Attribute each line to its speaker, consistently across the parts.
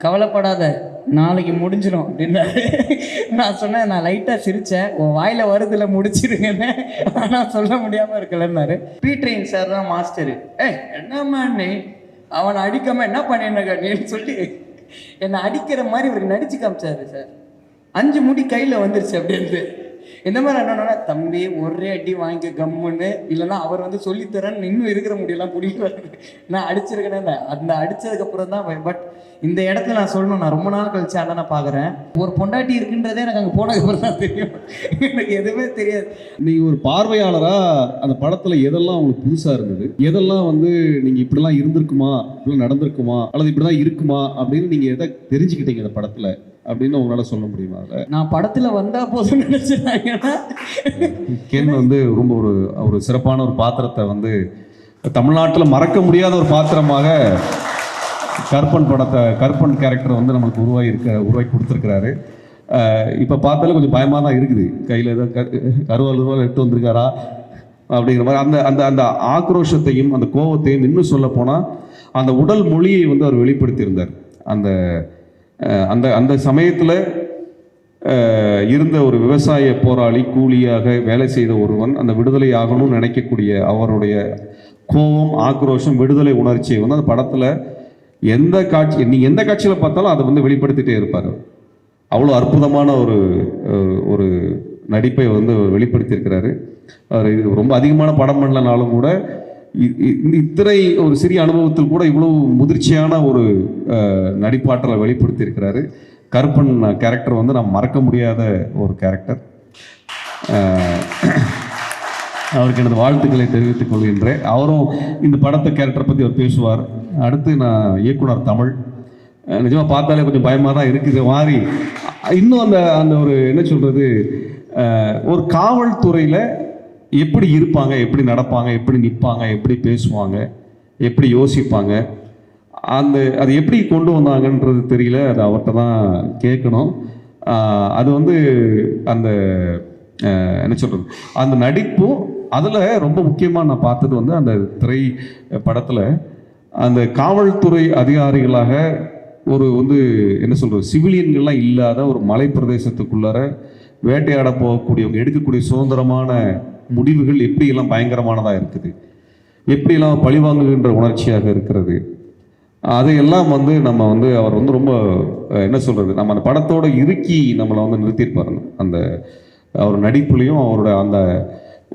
Speaker 1: கவலைப்படாத நாளைக்கு முடிஞ்சிடும் அப்படின்னாரு நான் சொன்னேன் நான் லைட்டாக சிரித்தேன் உன் வாயில் வருதுல முடிச்சிருங்கன்னு. ஆனால் சொல்ல முடியாமல் இருக்கலன்னாரு. பீட்ரைன் சார் தான் மாஸ்டரு ஏய் என்னம்மா நீ? அவனை அடிக்காமல் என்ன பண்ணிருக்க நீன்னு சொல்லி என்னை அடிக்கிற மாதிரி இவருக்கு நடிச்சு காமிச்சாரு சார் அஞ்சு முடி கையில் வந்துருச்சு அப்படின்ட்டு. இந்த மாதிரி என்னன்னா தம்பி ஒரே அடி வாங்கி கம்முன்னு. இல்லைன்னா அவர் வந்து சொல்லித்தரேன்னு இன்னும் இருக்கிற முடியெல்லாம் பிடிக்க நான் அடிச்சிருக்கேன் அந்த அடிச்சதுக்கு அப்புறம் தான் பட் இந்த இடத்துல நான் சொல்லணும். நான் ரொம்ப நாள் கழிச்சு நான் பார்க்குறேன். ஒரு பொண்டாட்டி இருக்குன்றதே எனக்கு அங்கே போனதுக்கு அப்புறம் தான் தெரியும். எனக்கு எதுவுமே தெரியாது.
Speaker 2: நீங்க ஒரு பார்வையாளரா அந்த படத்துல எதெல்லாம் உங்களுக்கு புதுசா இருந்தது? எதெல்லாம் வந்து நீங்க இப்படிலாம் இருந்திருக்குமா? இப்படிலாம் நடந்திருக்குமா? அல்லது இப்படிதான் இருக்குமா? அப்படின்னு நீங்க எதை தெரிஞ்சுக்கிட்டீங்க அந்த படத்துல? அப்படின்னு உங்களால சொல்ல முடியுமா
Speaker 1: நான் படத்தில் வந்தால் போதும்னு நினச்சிட்டாங்கன்னா
Speaker 2: கென் வந்து ரொம்ப ஒரு ஒரு சிறப்பான ஒரு பாத்திரத்தை வந்து தமிழ்நாட்டில் மறக்க முடியாத ஒரு பாத்திரமாக கற்பன் படத்தை கற்பன் கேரக்டர் வந்து நம்மளுக்கு உருவாகி இருக்க உருவாக்கி கொடுத்துருக்கிறாரு. இப்போ பார்த்தாலே கொஞ்சம் பயமாக தான் இருக்குது. கையில் ஏதோ கருவால் உருவால் எடுத்து வந்திருக்காரா? அப்படிங்கிற மாதிரி அந்த அந்த அந்த ஆக்ரோஷத்தையும் அந்த கோபத்தையும் இன்னும் சொல்ல போனால் அந்த உடல் மொழியை வந்து அவர் வெளிப்படுத்தியிருந்தார். அந்த அந்த அந்த சமயத்தில் இருந்த ஒரு விவசாய போராளி கூலியாக வேலை செய்த ஒருவன் அந்த விடுதலை ஆகணும்னு நினைக்கக்கூடிய அவருடைய கோபம் ஆக்ரோஷம் விடுதலை உணர்ச்சியை வந்து அந்த படத்தில் எந்த காட்சி நீங்கள் எந்த காட்சியில் பார்த்தாலும் அதை வந்து வெளிப்படுத்திட்டே இருப்பார். அவ்வளோ அற்புதமான ஒரு ஒரு நடிப்பை வந்து வெளிப்படுத்தியிருக்கிறாரு. அவர் இது ரொம்ப அதிகமான படம் பண்ணலனாலும் கூட இத்தனை ஒரு சிறிய அனுபவத்தில் கூட இவ்வளவு முதிர்ச்சியான ஒரு நடிப்பாற்றலை வெளிப்படுத்தியிருக்கிறாரு. கருப்பன் கேரக்டர் வந்து நான் மறக்க முடியாத ஒரு கேரக்டர் அவருக்கு எனது வாழ்த்துக்களை தெரிவித்துக் கொள்கின்றேன். அவரும் இந்த படத்தை கேரக்டரை பற்றி அவர் பேசுவார். அடுத்து நான் இயக்குனர் தமிழ். நிஜமாக பார்த்தாலே கொஞ்சம் பயமாக தான் இருக்குது. மாதிரி இன்னும் அந்த அந்த ஒரு என்ன சொல்கிறது ஒரு காவல்துறையில் எப்படி இருப்பாங்க எப்படி நடப்பாங்க எப்படி நிற்பாங்க எப்படி பேசுவாங்க எப்படி யோசிப்பாங்க அந்த அது எப்படி கொண்டு வந்தாங்கன்றது தெரியல அது அவர்கிட்ட தான் கேட்கணும். அது வந்து அந்த என்ன சொல்கிறது அந்த நடிப்பும் அதில் ரொம்ப முக்கியமாக நான் பார்த்தது வந்து அந்த திரை படத்தில் அந்த காவல்துறை அதிகாரிகளாக ஒரு வந்து என்ன சொல்கிறது சிவிலியன்கள்லாம் இல்லாத ஒரு மலை பிரதேசத்துக்குள்ளார வேட்டையாட போகக்கூடியவங்க எடுக்கக்கூடிய சுதந்திரமான முடிவுகள் எப்படியெல்லாம் பயங்கரமானதாக இருக்குது? எப்படியெல்லாம் பழிவாங்குகின்ற உணர்ச்சியாக இருக்கிறது? அதையெல்லாம் வந்து நம்ம வந்து அவர் வந்து ரொம்ப என்ன சொல்கிறது நம்ம அந்த படத்தோட இறுக்கி நம்மளை வந்து நிறுத்தியிருப்பார். அந்த அவர் நடிப்புலையும் அவரோட அந்த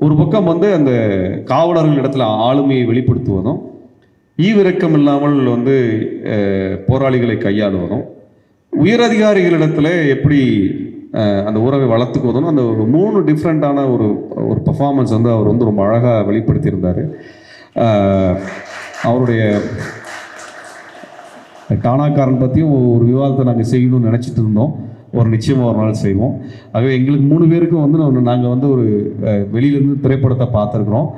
Speaker 2: ஒரு பக்கம் வந்து அந்த காவலர்கள் இடத்துல ஆளுமையை வெளிப்படுத்துவதும் ஈவிரக்கம் இல்லாமல் வந்து போராளிகளை கையாளுவதும் உயரதிகாரிகளிடத்தில் எப்படி அந்த உறவை வளர்த்துக்குவதும் அந்த ஒரு மூணு டிஃப்ரெண்ட்டான ஒரு ஒரு பர்ஃபார்மன்ஸ் வந்து அவர் வந்து ரொம்ப அழகாக வெளிப்படுத்தியிருந்தார். அவருடைய டானாக்காரன் பற்றியும் ஒரு விவாதத்தை நாங்கள் செய்யணும்னு நினச்சிட்டு இருந்தோம். ஒரு நிச்சயமாக ஒரு நாள் செய்வோம். ஆகவே எங்களுக்கு மூணு பேருக்கும் வந்து நாங்கள் வந்து ஒரு வெளியிலேருந்து திரைப்படத்தை பார்த்துருக்குறோம்.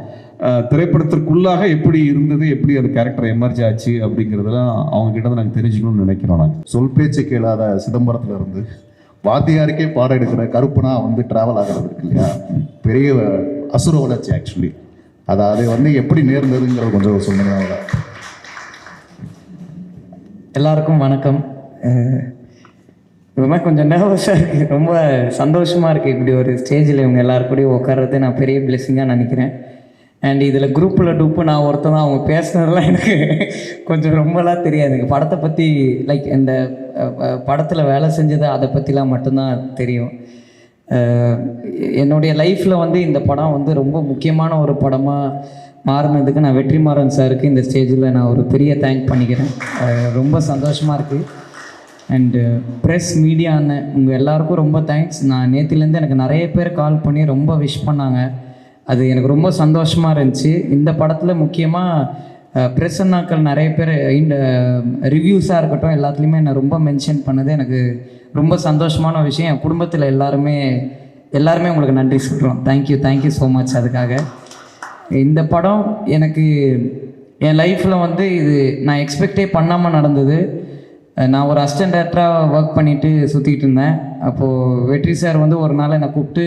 Speaker 2: திரைப்படத்திற்குள்ளாக எப்படி இருந்தது எப்படி அந்த கேரக்டர் எமர்ஜ் ஆச்சு அப்படிங்கிறதெல்லாம் அவங்க கிட்ட நாங்கள் தெரிஞ்சுக்கணும்னு நினைக்கிறோம் நாங்கள்
Speaker 3: சொல் பேச்சு கேளாத சிதம்பரத்துல இருந்து வாத்தியாருக்கே பாடம் எடுக்கிற கருப்புனா வந்து டிராவல் ஆகிறது இருக்கு இல்லையா? பெரிய அசுர வளர்ச்சி ஆக்சுவலி அதாவது வந்து எப்படி நேர்ந்ததுங்கிறது கொஞ்சம் சொல்லுங்க
Speaker 1: எல்லாருக்கும் வணக்கம். அஹ் இது மாதிரி கொஞ்சம் நர்வஸாக இருக்குது ரொம்ப சந்தோஷமாக இருக்குது இப்படி ஒரு ஸ்டேஜில் இவங்க எல்லாரும் உட்கார்றது நான் பெரிய பிளெஸிங்காக நினைக்கிறேன். அண்ட் இதில் குரூப்பில் டூப்பு நான் ஒருத்தன் தான் அவங்க பேசுனதெல்லாம் எனக்கு கொஞ்சம் ரொம்பலாம் தெரியாது. எனக்கு படத்தை பற்றி லைக் இந்த படத்தில் வேலை செஞ்சது அதை பற்றிலாம் மட்டும்தான் தெரியும். என்னுடைய லைஃப்பில் வந்து இந்த படம் வந்து ரொம்ப முக்கியமான ஒரு படமாக மாறினதுக்கு நான் வெற்றிமாறன் சாருக்கு இந்த ஸ்டேஜில் நான் ஒரு பெரிய தேங்க் பண்ணிக்கிறேன். ரொம்ப சந்தோஷமாக இருக்குது அண்டு ப்ரெஸ் மீடியா அண்ணன் உங்கள் எல்லாருக்கும் ரொம்ப தேங்க்ஸ் நான் நேற்றுலேருந்து எனக்கு நிறைய பேர் கால் பண்ணி ரொம்ப விஷ் பண்ணாங்க. அது எனக்கு ரொம்ப சந்தோஷமாக இருந்துச்சு. இந்த படத்தில் முக்கியமாக ப்ரெஸ் அண்ணாக்கள் நிறைய பேர் இந்த ரிவ்யூஸாக இருக்கட்டும் எல்லாத்துலேயுமே என்னை ரொம்ப மென்ஷன் பண்ணது. எனக்கு ரொம்ப சந்தோஷமான விஷயம். என் குடும்பத்தில் எல்லாருமே எல்லாருமே உங்களுக்கு நன்றி சொல்கிறோம் தேங்க்யூ தேங்க்யூ ஸோ மச் அதுக்காக. இந்த படம் எனக்கு என் லைஃப்பில் வந்து இது நான் எக்ஸ்பெக்டே பண்ணாமல் நடந்தது. நான் ஒரு அசிஸ்டன்ட் டேரக்டராக ஒர்க் பண்ணிட்டு சுற்றிக்கிட்டு இருந்தேன். அப்போது வெற்றி சார் வந்து ஒரு நாள் என்னை கூப்பிட்டு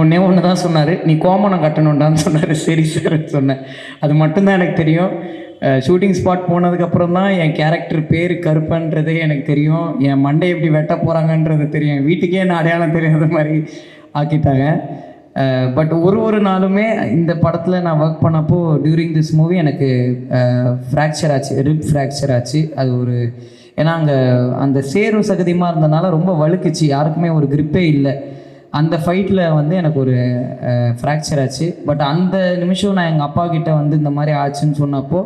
Speaker 1: ஒன்றே ஒன்று தான் சொன்னார். நீ கோமணம் கட்டணுண்டான்னு சொன்னார். சரி சார் சொன்னேன். அது மட்டும்தான் எனக்கு தெரியும். ஷூட்டிங் ஸ்பாட் போனதுக்கப்புறம் தான் என் கேரக்டர் பேர் கருப்பன்றதே எனக்கு தெரியும். என் மண்டை எப்படி வெட்ட போகிறாங்கன்றது தெரியும். வீட்டுக்கே என்ன அடையாளம் தெரியாத மாதிரி ஆக்கிட்டாங்க. பட் ஒரு ஒரு நாளுமே இந்த படத்தில் நான் ஒர்க் பண்ணப்போ டியூரிங் திஸ் மூவி எனக்கு ஃப்ராக்சர் ஆச்சு. ரிப் ஃப்ராக்சர் ஆச்சு. அது ஒரு ஏன்னா அங்கே அந்த சேரும் சகதியமாக இருந்தனால ரொம்ப வழுக்குச்சு. யாருக்குமே ஒரு கிரிப்பே இல்லை. அந்த ஃபைட்டில் வந்து எனக்கு ஒரு ஃப்ராக்சர் ஆச்சு. பட் அந்த நிமிஷம் நான் எங்கள் அப்பா கிட்ட வந்து இந்த மாதிரி ஆச்சுன்னு சொன்னப்போ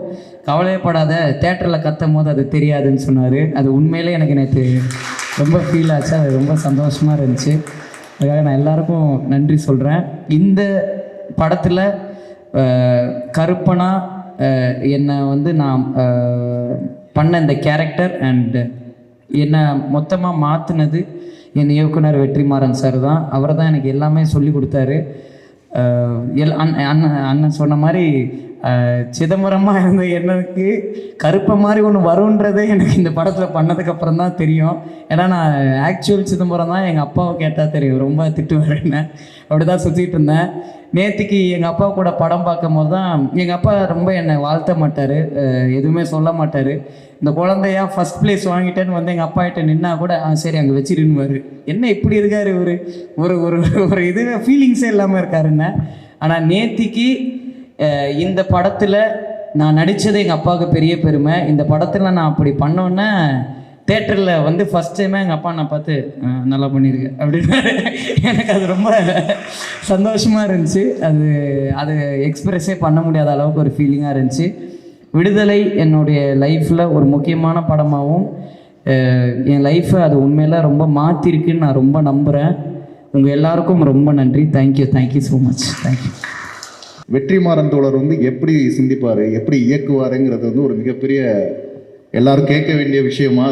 Speaker 1: கவலையப்படாத தேட்டரில் கத்தும் போது அது தெரியாதுன்னு சொன்னார். அது உண்மையிலே எனக்கு நேற்று ரொம்ப ஃபீல் ஆச்சு. அது ரொம்ப சந்தோஷமாக இருந்துச்சு. அதுக்காக நான் எல்லாருக்கும் நன்றி சொல்கிறேன் இந்த படத்தில் கருப்பனா என்னை வந்து நான் பண்ண இந்த கேரக்டர் அண்டு என்னை மொத்தமாக மாற்றினது என் இயக்குனர் வெற்றிமாறன் சார் தான். அவர் தான் எனக்கு எல்லாமே சொல்லி கொடுத்தாரு. எல் அண்ணன் அண்ணன் சொன்ன மாதிரி சிதம்பரமாக இருந்த எனக்கு கருப்பை மாதிரி ஒன்று வரும்ன்றதே எனக்கு இந்த படத்தில் பண்ணதுக்கப்புறம் தான் தெரியும். ஏன்னா நான் ஆக்சுவல் சிதம்பரம் தான் எங்கள் அப்பாவை கேட்டால் தெரியும். ரொம்ப திட்டுவார் என்ன அப்படி தான் சுற்றிட்டு இருந்தேன். நேற்றுக்கு எங்கள் அப்பா கூட படம் பார்க்கும் போது தான் எங்கள் அப்பா ரொம்ப என்னை வாழ்த்த மாட்டார். எதுவுமே சொல்ல மாட்டார். இந்த குழந்தையா ஃபஸ்ட் ப்ளேஸ் வாங்கிட்டேன்னு வந்து எங்கள் அப்பா கிட்ட நின்னா கூட ஆ சரி அங்கே வச்சிருந்துவார் என்ன இப்படி இருக்காரு ஒரு ஒரு ஒரு இது ஃபீலிங்ஸே இல்லாமல் இருக்காருன்னு. ஆனால் நேத்திக்கு இந்த படத்தில் நான் நடித்தது எங்கள் அப்பாவுக்கு பெரிய பெருமை. இந்த படத்தில் நான் அப்படி பண்ணோன்னே தேட்டரில் வந்து ஃபஸ்ட் டைமே எங்கள் அப்பா நான் பார்த்து நல்லா பண்ணியிருக்கேன் அப்படின்னு எனக்கு அது ரொம்ப சந்தோஷமாக இருந்துச்சு. அது அது எக்ஸ்பிரஸே பண்ண முடியாத அளவுக்கு ஒரு ஃபீலிங்காக இருந்துச்சு. விடுதலை என்னுடைய லைஃப்பில் ஒரு முக்கியமான படமாகவும் என் லைஃப்பை அது உண்மையில் ரொம்ப மாற்றிருக்குன்னு நான் ரொம்ப நம்புகிறேன் உங்கள் எல்லாருக்கும் ரொம்ப நன்றி. Thank you thank you so much thank you
Speaker 3: Vetrimaaran தோழர் வந்து எப்படி சிந்திப்பார் எப்படி இயக்குவாருங்கிறது வந்து ஒரு மிகப்பெரிய எல்லாரும் கேட்க வேண்டிய விஷயமா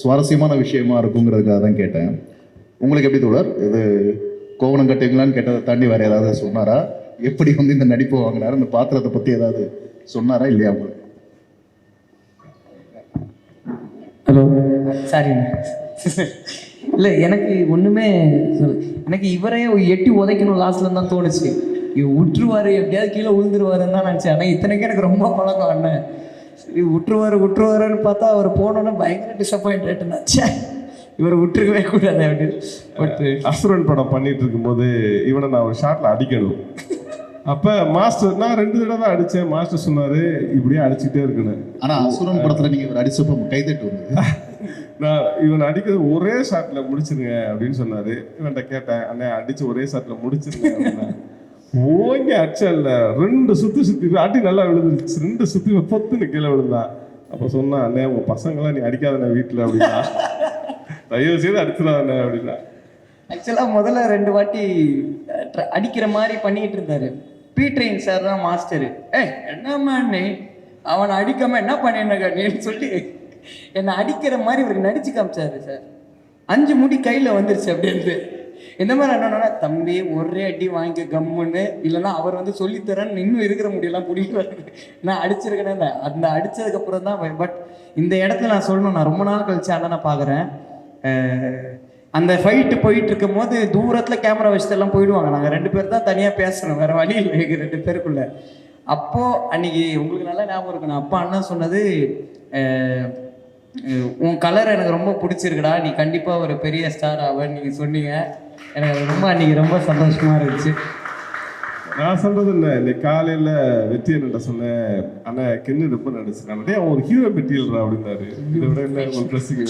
Speaker 3: சுவாரஸ்யமான விஷயமா இருக்குங்கிறதுக்காக தான் கேட்டேன். உங்களுக்கு எப்படி தோழர்? இது கோவணம் கட்டுவீங்களான்னு கேட்டதை தாண்டி வேற ஏதாவது சொன்னாரா? எப்படி வந்து இந்த நடிப்பு வாங்கினாரு? இந்த பாத்திரத்தை பற்றி ஏதாவது சொன்னாரா இல்லையா உங்களுக்கு?
Speaker 1: ஹலோ. சாரிண்ணே இல்லை எனக்கு ஒன்றுமே சொல்ல எனக்கு இவரே எட்டி உதைக்கணும் லாஸ்ட்ல தான் தோணுச்சு. விட்டுருவாரு எப்படியாவது கீழே விழுந்துருவாருன்னு தான் நினச்சேன். ஆனால் இத்தனைக்கு எனக்கு ரொம்ப பழக்கம் அண்ணன் விட்டுருவாரு விட்டுருவாருன்னு பார்த்தா அவர் போனோன்னே பயங்கர டிசப்பாயிண்ட் ஆயிட்டுனாச்சே இவரை விட்டுருக்கவே கூடாது அப்படின்னு. பட்
Speaker 4: அசுரன் படம் பண்ணிட்டு இருக்கும்போது இவனை நான் ஒரு ஷாட்ல அடிக்கணும். அப்ப மாஸ்டர் நான் ரெண்டு தடவை தான் அடிச்சேன். மாஸ்டர் சொன்னாரு இப்படியே அடிச்சுட்டே இருக்கணும்
Speaker 3: ஆனா அசுரன் படத்துல நீங்க ஒரு அடிச்சப்ப கைதட்டு வந்தது
Speaker 4: நான் இவனை அடிக்கிறது ஒரே ஷாட்ல முடிச்சிருங்க அப்படின்னு சொன்னாரு. இவன்கிட்ட கேட்டேன் அண்ணே அடிச்சு ஒரே ஷாட்ல முடிச்சிருங்க. அப்படின்னா ஓங்கி அடிச்சல்ல ரெண்டு சுத்தி சுத்தி அடி நல்லா விழுந்துருச்சு. ரெண்டு சுத்தி பொத்துன்னு கீழே விழுந்தான் அப்ப சொன்னான் அண்ணே உங்க பசங்களாம் நீ அடிக்காதண்ணே வீட்டுல அப்படின்னா. தயவு செய்து அடிச்சிடாதண்ணே அப்படின்னா.
Speaker 1: ஆக்சுவலாக முதல்ல ரெண்டு வாட்டி அடிக்கிற மாதிரி பண்ணிட்டு இருந்தாரு. பி ட்ரெயின் சார் தான் மாஸ்டரு ஏய் என்னம்மா நீ அவனை அடிக்காம என்ன பண்ணிருக்க நீன்னு சொல்லி என்னை அடிக்கிற மாதிரி இவருக்கு நடிச்சு காமிச்சாரு சார் அஞ்சு முடி கையில் வந்துருச்சு அப்படின்ட்டு. இந்த மாதிரி என்னன்னா தம்பி ஒரே அடி வாங்கிக்க கம்முன்னு இல்லைன்னா அவர் வந்து சொல்லித்தரேன்னு இன்னும் இருக்கிற முடியெல்லாம் பிடிக்க நான் அடிச்சிருக்கேனே அந்த அடிச்சதுக்கப்புறம் தான் பட் இந்த இடத்துல நான் சொல்லணும் நான் ரொம்ப நாள் கழிச்சு நான் பார்க்குறேன் அந்த ஃபைட்டு போயிட்டு இருக்கும் போது தூரத்தில் கேமரா வச்சுட்டு எல்லாம் போயிடுவாங்க. நாங்கள் ரெண்டு பேர் தான் தனியாக பேசணும். வேற வழி இல்லை ரெண்டு பேருக்குள்ள. அப்போ அன்னைக்கு உங்களுக்கு நல்லா ஞாபகம் இருக்கு. நான் அப்பா அண்ணா சொன்னது உன் கலர் எனக்கு ரொம்ப பிடிச்சிருக்குடா. நீ கண்டிப்பாக ஒரு பெரிய ஸ்டார் ஆவன்னு நீங்கள் சொன்னீங்க. எனக்கு அது ரொம்ப அன்னைக்கு ரொம்ப சந்தோஷமா இருந்துச்சு.
Speaker 4: நான் சொல்றது இல்ல இன்னைக்கு காலையில வெற்றி என்ன சொன்னேன் அண்ணா கிண்ணு ரொம்ப நடிச்சிருக்கான் டேய், அவன் ஒரு ஹீரோ மெட்டீரியல் அப்படின்னாரு. இதை விட என்ன ஒரு ப்ளஸ்ஸிங்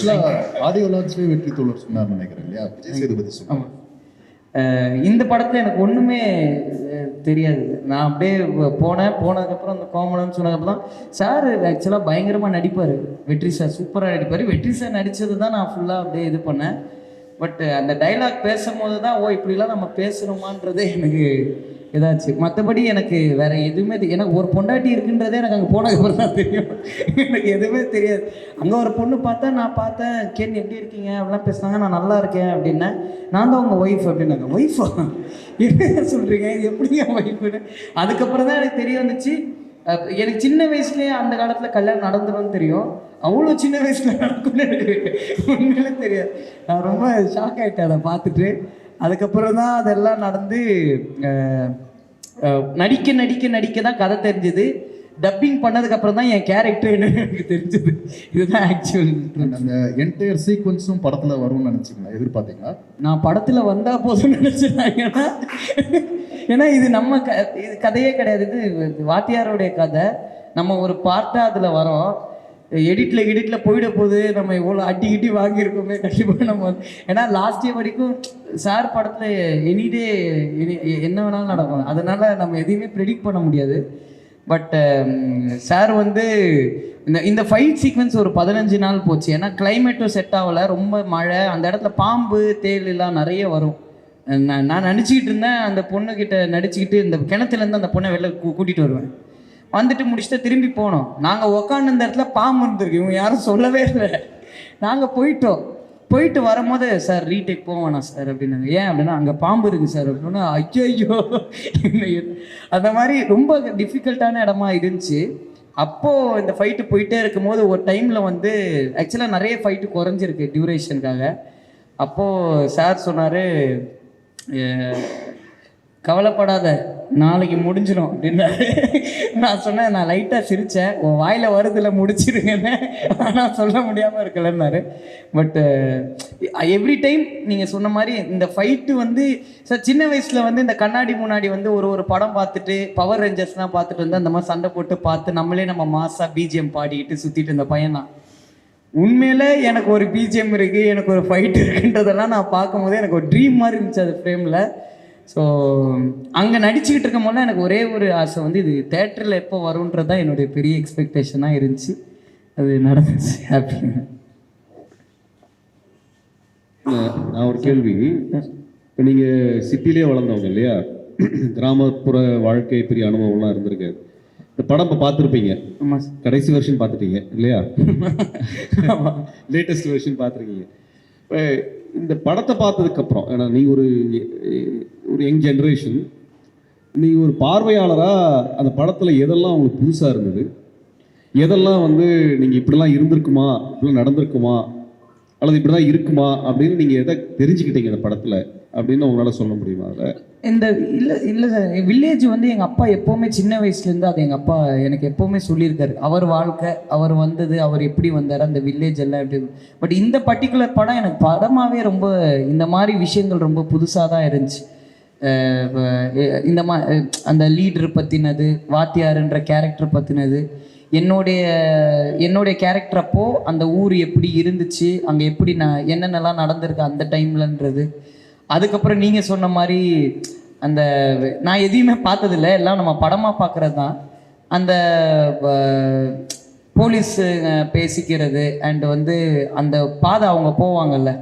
Speaker 3: ஆடியோ லான்ச்லேயே வெற்றி தோழர் சொன்னார்னு நினைக்கிறேன் இல்லையா? விஜய் சேதுபதி சொன்னார்.
Speaker 1: இந்த படத்தில் எனக்கு ஒன்றுமே தெரியாது. நான் அப்படியே போனேன். போனதுக்கப்புறம் அந்த கோமலம்னு சொன்னதுக்கப்புறம் தான் சார் ஆக்சுவலாக பயங்கரமாக நடிப்பார். வெற்றி சார் சூப்பராக நடிப்பார். வெற்றி சார் நடித்தது தான் நான் ஃபுல்லாக அப்படியே இது பண்ணேன். பட் uh, அந்த டைலாக் பேசும்போது தான் ஓ இப்படிலாம் நம்ம பேசுகிறோமான்றதே எனக்கு இதாச்சு. மற்றபடி எனக்கு வேற எதுவுமே தெ- எனக்கு ஒரு பொண்டாட்டி இருக்குன்றதே எனக்கு அங்கே போனதுக்கப்புறம் தான் தெரியும். எனக்கு எதுவுமே தெரியாது. அங்கே ஒரு பொண்ணு பார்த்தா நான் பார்த்தேன். கேன் எப்படி இருக்கீங்க? அப்படிலாம் பேசுனாங்க. நான் நல்லா இருக்கேன். அப்படின்னேன் நான் தான் உங்கள் ஒய்ஃப் அப்படின்னாங்க. ஒய்ஃபா என்ன சொல்கிறீங்க எப்படிங்க ஒய்ஃப்னு அதுக்கப்புறம் தான் எனக்கு தெரிய வந்துச்சு. எனக்கு சின்ன வயசுலேயே அந்த காலத்தில் கல்யாணம் நடந்துடும் தெரியும். அவ்வளோ சின்ன வயசில் நடக்கும்னு எனக்கு உண்மையிலே தெரியாது. நான் ரொம்ப ஷாக் ஆகிட்டேன் அதை பார்த்துட்டு. அதுக்கப்புறம் தான் அதெல்லாம் நடந்து நடிக்க நடிக்க நடிக்க தான் கதை தெரிஞ்சது. டப்பிங் பண்ணதுக்கு அப்புறம் தான் என் கேரக்டர் என்னன்னு எனக்கு தெரிஞ்சது. இதுதான் ஆக்சுவல்
Speaker 3: அந்த என்டையர் சீக்வன்ஸும் படத்தில் வரும்னு நினச்சிங்களா எதிர்பார்த்தீங்களா?
Speaker 1: நான் படத்துல வந்தா போதும்னு நினைச்சிருந்தாங்க ஏன்னா இது நம்ம க இது கதையே கிடையாது. இது வாத்தியாருடைய கதை. நம்ம ஒரு பார்ட்டா அதுல வரோம். எடிட்ல எடிட்ல போயிட போகுது. நம்ம இவ்வளோ அடி கிட்டி வாங்கியிருக்கோமே. கண்டிப்பாக நம்ம ஏன்னா லாஸ்ட் இயர் வரைக்கும் சார் படத்துல எனிடே என்ன வேணாலும் நடக்கும். அதனால நம்ம எதையுமே ப்ரெடிக்ட் பண்ண முடியாது. பட் சார் um, வந்து இந்த இந்த ஃபைட் சீக்வன்ஸ் ஒரு பதினஞ்சு நாள் போச்சு. ஏன்னா கிளைமேட்டும் செட் ஆகலை ரொம்ப மழை. அந்த இடத்துல பாம்பு தேல் எல்லாம் நிறைய வரும். நான் நான் நினச்சிக்கிட்டு இருந்தேன். அந்த பொண்ணுக்கிட்ட நடிச்சுக்கிட்டு இந்த கிணத்துலேருந்து அந்த பொண்ணை வெளில கூட்டிகிட்டு வருவேன். வந்துட்டு முடிச்சுட்டு திரும்பி போனோம். நாங்கள் உக்காந்து இந்த இடத்துல பாம்பு இருந்திருக்கு. இவங்க யாரும் சொல்லவே இல்லை. நாங்கள் போயிட்டோம். போயிட்டு வரும்போது சார் ரீடேக் போவேணா சார் அப்படின்னாங்க. ஏன் அப்படின்னா அங்கே பாம்பு இருக்குது சார் அப்படின்னா ஐயோ அந்த மாதிரி ரொம்ப டிஃபிகல்ட்டான இடமா இருந்துச்சு. அப்போது இந்த ஃபைட்டு போயிட்டே இருக்கும்போது ஒரு டைமில் வந்து ஆக்சுவலாக நிறைய ஃபைட்டு குறைஞ்சிருக்கு டியூரேஷனுக்காக அப்போது சார் சொன்னார் கவலைப்படாத நாளைக்கு முடிஞ்சிடும் அப்படின்னாரு நான் சொன்னேன். நான் லைட்டாக சிரித்தேன் உன் வாயில் வருதுல முடிச்சிருங்கன்னு. ஆனால் சொல்ல முடியாமல் இருக்கலன்னாரு. பட்டு எவ்ரி டைம் நீங்கள் சொன்ன மாதிரி இந்த ஃபைட்டு வந்து சார் சின்ன வயசில் வந்து இந்த கண்ணாடி முன்னாடி வந்து ஒரு ஒரு படம் பார்த்துட்டு பவர் ரேஞ்சர்ஸ்லாம் பார்த்துட்டு வந்து அந்த மாதிரி சண்டை போட்டு பார்த்து நம்மளே நம்ம மாசாக பிஜிஎம் பாடிக்கிட்டு சுற்றிட்டு இருந்த பையன் தான் எனக்கு ஒரு பிஜிஎம் இருக்குது எனக்கு ஒரு ஃபைட் இருக்குன்றதெல்லாம் நான் பார்க்கும்போது எனக்கு ஒரு ட்ரீம் மாதிரி இருந்துச்சு அது ஃப்ரேமில் ஸோ அங்கே நடிச்சுக்கிட்டு இருக்கும் போது எனக்கு ஒரே ஒரு ஆசை வந்து இது தேட்டரில் எப்போ வரும்ன்றது தான் என்னுடைய பெரிய எக்ஸ்பெக்டேஷனாக இருந்துச்சு. அது நடந்துச்சு. ஹாப்பி
Speaker 2: நான் ஒரு கேள்வி. இப்போ நீங்கள் சிட்டிலே வளர்ந்தவங்க இல்லையா? கிராமப்புற வாழ்க்கை பெரிய அனுபவம்லாம் இருந்திருக்காது இந்த படம் இப்போ பார்த்துருப்பீங்க. கடைசி வெர்ஷன் பார்த்துட்டீங்க இல்லையா? லேட்டஸ்ட் வெர்ஷன் பார்த்துருக்கீங்க. இப்போ இந்த படத்தை பார்த்ததுக்கப்புறம் ஏன்னா நீங்கள் ஒரு ஒரு யங் ஜென்ரேஷன் நீங்கள் ஒரு பார்வையாளராக அந்த படத்தில் எதெல்லாம் உங்களுக்கு புதுசாக இருந்தது? எதெல்லாம் வந்து நீங்கள் இப்படிலாம் இருந்திருக்குமா இப்படிலாம் நடந்திருக்குமா அல்லது இப்படி தான் இருக்குமா அப்படின்னு நீங்கள் எதை தெரிஞ்சுக்கிட்டீங்க அந்த படத்தில்? அப்படின்னு உங்களால் சொல்ல முடியுமா அதில்?
Speaker 1: இந்த இல்லை இல்லை சார் வில்லேஜ் வந்து எங்கள் அப்பா எப்போவுமே சின்ன வயசுலேருந்து அது எங்கள் அப்பா எனக்கு எப்போவுமே சொல்லியிருக்காரு. அவர் வாழ்க்கை அவர் வந்தது அவர் எப்படி வந்தார் அந்த வில்லேஜ் எல்லாம் எப்படி பட் இந்த பர்டிகுலர் படம் எனக்கு படமாகவே ரொம்ப இந்த மாதிரி விஷயங்கள் ரொம்ப புதுசாக தான் இருந்துச்சு. இந்த மா அந்த லீடர் பற்றினது வாத்தியாருன்ற கேரக்டர் பற்றினது என்னுடைய என்னுடைய கேரக்டர் அப்போது அந்த ஊர் எப்படி இருந்துச்சு அங்கே எப்படி நான் என்னென்னலாம் நடந்திருக்கு அந்த டைம்லன்றது அதுக்கப்புறம் நீங்கள் சொன்ன மாதிரி அந்த நான் எதையுமே பார்த்ததில்ல. எல்லாம் நம்ம படமாக பார்க்குறது தான். அந்த போலீஸ் பேசிக்கிறது அண்ட் வந்து அந்த பாதை அவங்க போவாங்கல்ல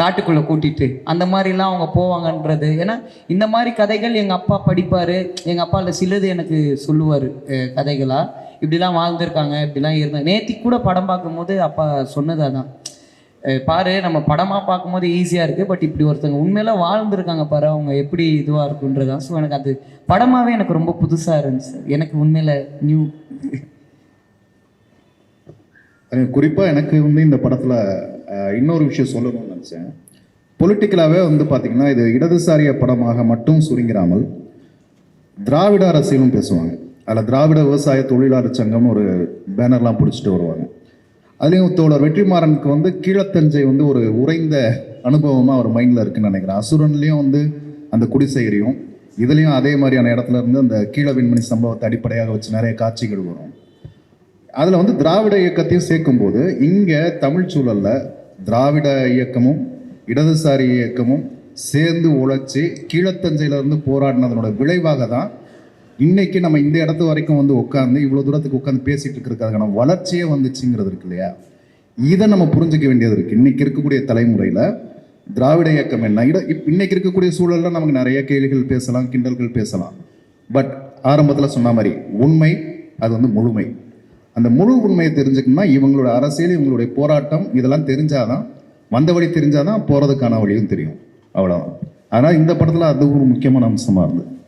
Speaker 1: காட்டுக்குள்ளே கூட்டிட்டு. அந்த மாதிரிலாம் அவங்க போவாங்கன்றது. ஏன்னா இந்த மாதிரி கதைகள் எங்கள் அப்பா படிப்பார். எங்கள் அப்பாவில் சிலது எனக்கு சொல்லுவார் கதைகளாக இப்படிலாம் வாழ்ந்திருக்காங்க இப்படிலாம் இருந்தாங்க நேத்தி கூட படம் பார்க்கும்போது அப்பா சொன்னது தான் பாரு நம்ம படமாக பார்க்கும்போது ஈஸியாக இருக்குது பட் இப்படி ஒருத்தவங்க உண்மையில வாழ்ந்துருக்காங்க பாரு அவங்க எப்படி இதுவாக இருக்குன்றதான் ஸோ எனக்கு அது படமாகவே எனக்கு ரொம்ப புதுசாக இருந்துச்சு. எனக்கு உண்மையில் நியூ
Speaker 3: குறிப்பாக எனக்கு வந்து இந்த படத்தில் இன்னொரு விஷயம் சொல்லணும்னு நினச்சேன். பொலிட்டிக்கலாகவே வந்து பார்த்திங்கன்னா இது இடதுசாரிய படமாக மட்டும் சுருங்கிறாமல் திராவிட அரசியலும் பேசுவாங்க. அதில் திராவிட விவசாய தொழிலாளர் சங்கம்னு ஒரு பேனர்லாம் பிடிச்சிட்டு வருவாங்க. அதுலேயும் தோழர் வெற்றிமாறனுக்கு வந்து கீழத்தஞ்சை வந்து ஒரு உறைந்த அனுபவமாக அவர் மைண்டில் இருக்குன்னு நினைக்கிறேன். அசுரன்லேயும் வந்து அந்த குடிசைகரியும் இதுலேயும் அதே மாதிரியான இடத்துல இருந்து அந்த கீழ விண்மணி சம்பவத்தை அடிப்படையாக வச்சு நிறைய காட்சிகள் வரும். அதில் வந்து திராவிட இயக்கத்தையும் சேர்க்கும்போது இங்கே தமிழ் சூழலில் திராவிட இயக்கமும் இடதுசாரி இயக்கமும் சேர்ந்து உழைச்சி கீழத்தஞ்சையில இருந்து போராடினதனோட விளைவாக தான் இன்னைக்கு நம்ம இந்த இடத்து வரைக்கும் வந்து உட்காந்து இவ்வளோ தூரத்துக்கு உட்காந்து பேசிட்டு இருக்கிறதுக்கான வளர்ச்சியே வந்துச்சுங்கிறது இருக்கு இல்லையா? இதை நம்ம புரிஞ்சுக்க வேண்டியது இருக்கு. இன்னைக்கு இருக்கக்கூடிய தலைமுறையில திராவிட இயக்கம் என்ன? இட இப்- இன்னைக்கு இருக்கக்கூடிய சூழல்ல நமக்கு நிறைய கேள்விகள் பேசலாம் கிண்டல்கள் பேசலாம். பட் ஆரம்பத்தில் சொன்ன மாதிரி உண்மை அது வந்து முழுமை. அந்த முழு உண்மையை தெரிஞ்சுக்கணும்னா இவங்களோட அரசியல் இவங்களுடைய போராட்டம் இதெல்லாம் தெரிஞ்சாதான் வந்த வழி தெரிஞ்சாதான் போறதுக்கான வழியும் தெரியும். அவ்வளோதான் ஆனால் இந்த படத்தில் அது ஒரு முக்கியமான அம்சமாக இருந்தது.